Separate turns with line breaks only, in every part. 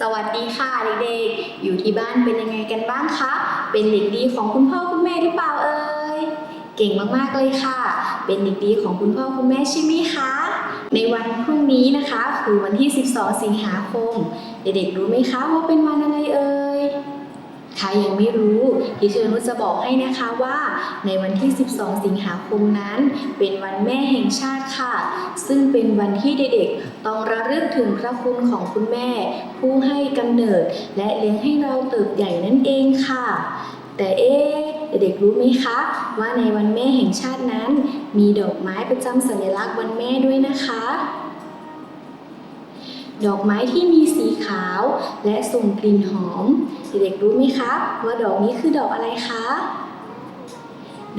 สวัสดีค่ะเด็กๆ อยู่ที่บ้านเป็นยังไงกันบ้างคะ เป็นเด็กดีของคุณพ่อคุณแม่หรือเปล่าเอ่ย เก่งมากๆเลยค่ะ เป็นเด็กดีของคุณพ่อคุณแม่ใช่ไหมคะ ในวันพรุ่งนี้นะคะ คือวันที่ 12 สิงหาคม เด็กๆรู้ไหมคะว่าเป็นวันอะไรเอ่ย ใครยังไม่รู้ทีเชอร์นุจะบอกให้นะคะว่า ในวันที่ 12 สิงหาคมนั้น เป็นวันแม่แห่งชาติค่ะ ซึ่งเป็นวันที่เด็กๆ ต้องระลึกถึงพระคุณของคุณแม่ ผู้ให้กำเนิด และเลี้ยงให้เราเติบใหญ่นั่นเองค่ะ แต่เอ๊เด็กๆรู้ไหมคะ ว่าในวันแม่แห่งชาตินั้น มีดอกไม้ประจำสัญลักษณ์วันแม่ด้วยนะคะ ดอกไม้ที่มีสีขาวและส่งกลิ่นหอม เด็กๆรู้ไหมคะว่าดอกนี้คือดอกอะไรคะ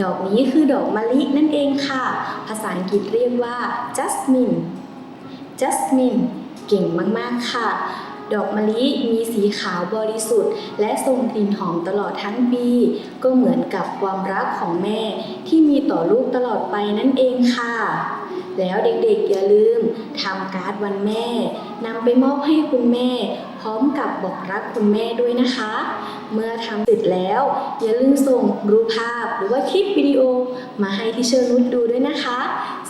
ดอกนี้คือดอกมะลินั่นเองค่ะ ภาษาอังกฤษเรียกว่า jasmine jasmine เก่งมากๆค่ะ ดอกมะลิมีสีขาวบริสุทธิ์ และส่งกลิ่นหอมตลอดทั้งปี ก็เหมือนกับความรักของแม่ที่มีต่อลูกตลอดไปนั่นเองค่ะ แล้วเด็กๆอย่าลืมทำการ์ดวันแม่นำไปมอบให้คุณแม่ พร้อมกับบอกรักคุณแม่ด้วยนะคะ เมื่อทำเสร็จแล้ว อย่าลืมส่งรูปภาพหรือว่าคลิปวิดีโอมาให้ที่เชอร์นุชดูด้วยนะคะ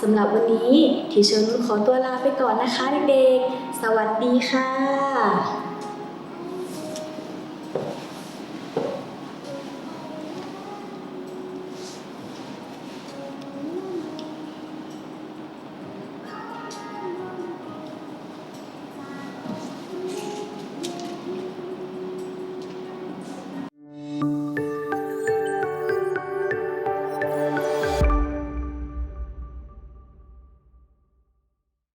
สำหรับวันนี้ที่เชอร์นุชขอตัวลาไปก่อนนะคะเด็กๆสวัสดีค่ะ